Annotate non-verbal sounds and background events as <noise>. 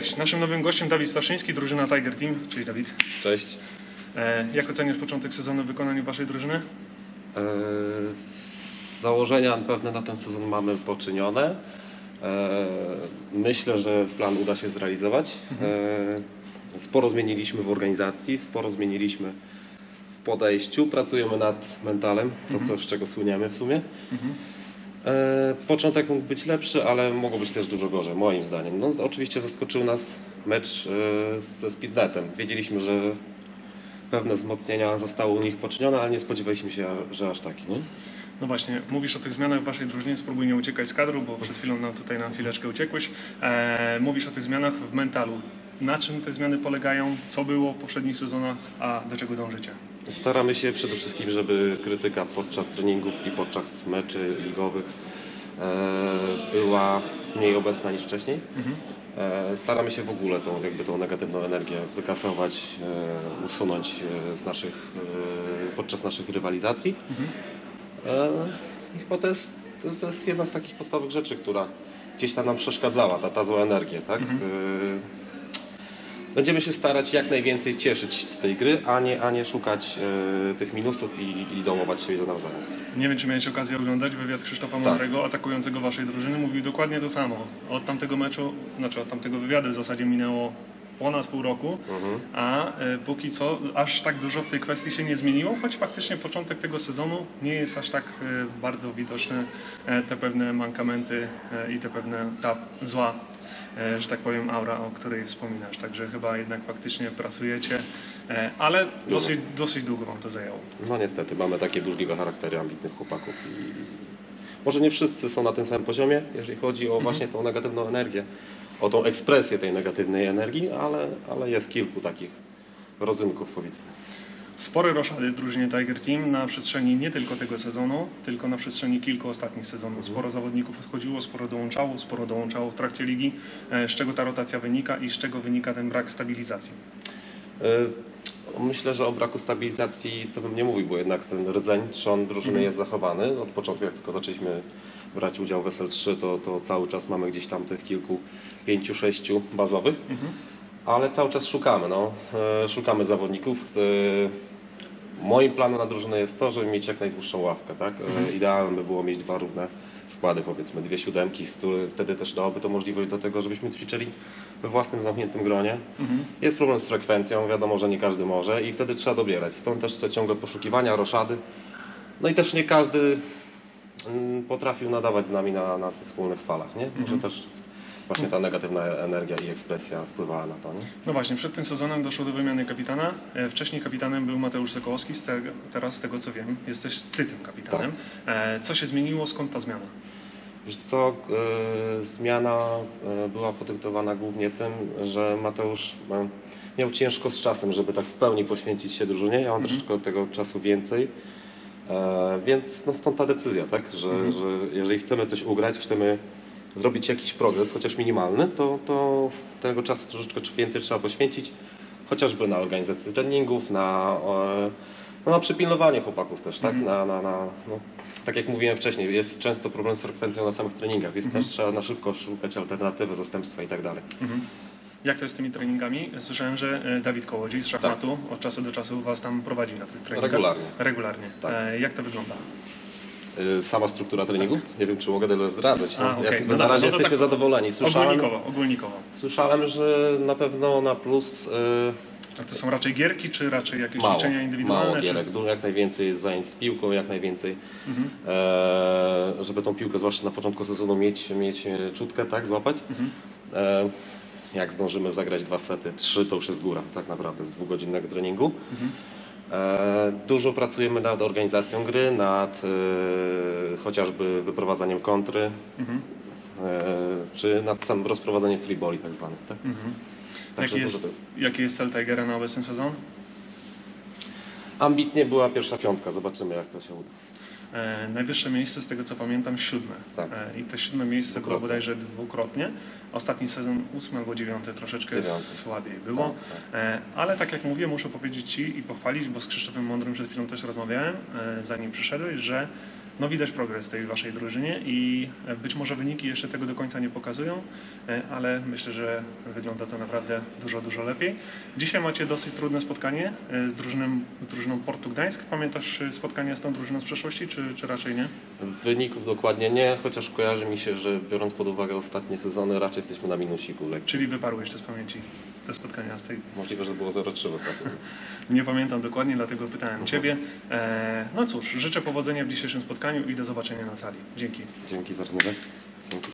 Cześć, naszym nowym gościem Dawid Staszyński, drużyna Tiger Team. Cześć Dawid. Cześć. E, jak oceniasz początek sezonu w wykonaniu waszej drużyny? E, Założenia pewne na ten sezon mamy poczynione. E, Myślę, że plan uda się zrealizować. E, Sporo zmieniliśmy w organizacji, sporo zmieniliśmy w podejściu. Pracujemy nad mentalem, to co, z czego słyniemy w sumie. E, Początek mógł być lepszy, ale mogło być też dużo gorzej, moim zdaniem. No, oczywiście zaskoczył nas mecz e, ze Speednetem. Wiedzieliśmy, że pewne wzmocnienia zostały u nich poczynione, ale nie spodziewaliśmy się, że aż taki. Nie? No właśnie, mówisz o tych zmianach w waszej drużynie, spróbuj nie uciekać z kadru, bo przed chwilą nam tutaj na chwileczkę uciekłeś. E, mówisz o tych zmianach w mentalu. Na czym te zmiany polegają? Co było w poprzednich sezonach, a do czego dążycie? Staramy się przede wszystkim, żeby krytyka podczas treningów i podczas meczy ligowych e, była mniej obecna niż wcześniej. E, Staramy się w ogóle tą, jakby tą negatywną energię wykasować, e, usunąć z naszych, podczas naszych rywalizacji. E, I chyba to jest, to, jest jedna z takich podstawowych rzeczy, która gdzieś tam nam przeszkadzała, ta, ta zła energia. Tak? E, Będziemy się starać jak najwięcej cieszyć z tej gry, a nie, a nie szukać e, tych minusów i, i dołować siebie do nawzajem. Nie wiem, czy miałeś okazję oglądać wywiad Krzysztofa Mądrego, atakującego waszej drużyny. Mówił dokładnie to samo. Od tamtego meczu, znaczy od tamtego wywiadu w zasadzie minęło ponad pół roku, a e, póki co aż tak dużo w tej kwestii się nie zmieniło, choć faktycznie początek tego sezonu nie jest aż tak e, bardzo widoczne e, te pewne mankamenty i te pewne ta zła, że tak powiem, aura, o której wspominasz. Także chyba jednak faktycznie pracujecie, ale dosyć, dosyć długo wam to zajęło. No niestety, mamy takie burzliwe charaktery ambitnych chłopaków i może nie wszyscy są na tym samym poziomie, jeżeli chodzi o właśnie tą negatywną energię, o tą ekspresję tej negatywnej energii, ale, ale jest kilku takich rodzynków powiedzmy. Spore roszady w drużynie Tiger Team na przestrzeni nie tylko tego sezonu, tylko na przestrzeni kilku ostatnich sezonów. Sporo zawodników odchodziło, sporo dołączało, sporo dołączało w trakcie ligi. E, Z czego ta rotacja wynika i z czego wynika ten brak stabilizacji? Myślę, że o braku stabilizacji to bym nie mówił, bo jednak ten rdzeń, trzon drużyny jest zachowany. Od początku, jak tylko zaczęliśmy brać udział w SL3, to, to cały czas mamy gdzieś tam tych kilku, pięciu, sześciu bazowych, ale cały czas szukamy. No. E, Szukamy zawodników. Moim planem na drużynę jest to, żeby mieć jak najdłuższą ławkę. Tak? E, Idealem by było mieć dwa równe składy, powiedzmy dwie siódemki, wtedy też dałoby to możliwość do tego, żebyśmy ćwiczyli we własnym zamkniętym gronie. Jest problem z frekwencją, wiadomo, że nie każdy może i wtedy trzeba dobierać. Stąd też te ciągłe poszukiwania, roszady. No i też nie każdy mm, potrafił nadawać z nami na, na tych wspólnych falach, nie? Może też właśnie ta negatywna energia i ekspresja wpływała na to, nie? No właśnie, przed tym sezonem doszło do wymiany kapitana. E, Wcześniej kapitanem był Mateusz Sokołowski, z tego, teraz z tego co wiem, jesteś ty tym kapitanem. E, Co się zmieniło, skąd ta zmiana? Wiesz co, e, zmiana była podyktowana głównie tym, że Mateusz miał ciężko z czasem, żeby tak w pełni poświęcić się drużynie. Ja mam troszeczkę tego czasu więcej. Więc no stąd ta decyzja, tak? Że, że jeżeli chcemy coś ugrać, chcemy zrobić jakiś progres, chociaż minimalny, to, to tego czasu troszeczkę więcej trzeba poświęcić, chociażby na organizację treningów, na, no, na przypilnowanie chłopaków też, tak? Na, na, na, no, tak jak mówiłem wcześniej, jest często problem z frekwencją na samych treningach, więc też trzeba na szybko szukać alternatywy, zastępstwa i tak dalej. Jak to jest z tymi treningami? Słyszałem, że e, Dawid Kołodziej z szachmatu od czasu do czasu was tam prowadzi na tych treningach. Regularnie. Regularnie. Tak. E, Jak to wygląda? Y, Sama struktura treningu? Nie wiem, czy mogę tyle zdradzać. A, okej. jak, No na dobra, razie no jesteśmy tak zadowoleni. Słyszałem, Ogólnikowo, ogólnikowo. słyszałem, że na pewno na plus y, A to są raczej gierki, czy raczej jakieś mało, ćwiczenia indywidualne? mało czy- gierek, dużo, jak najwięcej zajęć z piłką, jak najwięcej, e, żeby tą piłkę zwłaszcza na początku sezonu mieć, mieć e, czutkę, tak, złapać. E, jak zdążymy zagrać dwa sety, trzy to już jest góra tak naprawdę z dwugodzinnego treningu. E, dużo pracujemy nad organizacją gry, nad e, chociażby wyprowadzaniem kontry, e, czy nad samym rozprowadzeniem freeboli tak zwanych. Tak? Także Jaki jest, jest. jaki jest cel Tigera na obecny sezon? Ambitnie była pierwsza piątka, zobaczymy jak to się uda. E, najwyższe miejsce, z tego co pamiętam, siódme. Tak. E, I te siódme miejsce było Dwukrotnie. bodajże dwukrotnie. Ostatni sezon ósmy albo dziewiąty troszeczkę Dziewiąty. słabiej było. Tak, tak. E, ale tak jak mówię, muszę powiedzieć Ci i pochwalić, bo z Krzysztofem Mądrym przed chwilą też rozmawiałem, zanim przyszedłeś, że no widać progres w tej Waszej drużynie i być może wyniki jeszcze tego do końca nie pokazują, e, ale myślę, że wygląda to naprawdę dużo, dużo lepiej. Dzisiaj macie dosyć trudne spotkanie e, z drużyną, z drużyną Portu Gdańsk. Pamiętasz e, spotkanie z tą drużyną z przeszłości, czy, czy raczej nie? Wyników dokładnie nie, chociaż kojarzy mi się, że biorąc pod uwagę ostatnie sezony, raczej jesteśmy na minusiku lekkim. Czyli wyparły jeszcze z pamięci te spotkania z tej Możliwe, że było 0-3 ostatnio. <laughs> Nie pamiętam dokładnie, dlatego pytałem Ciebie. E, no cóż, życzę powodzenia w dzisiejszym spotkaniu i do zobaczenia na sali. Dzięki. Dzięki za rozmowę.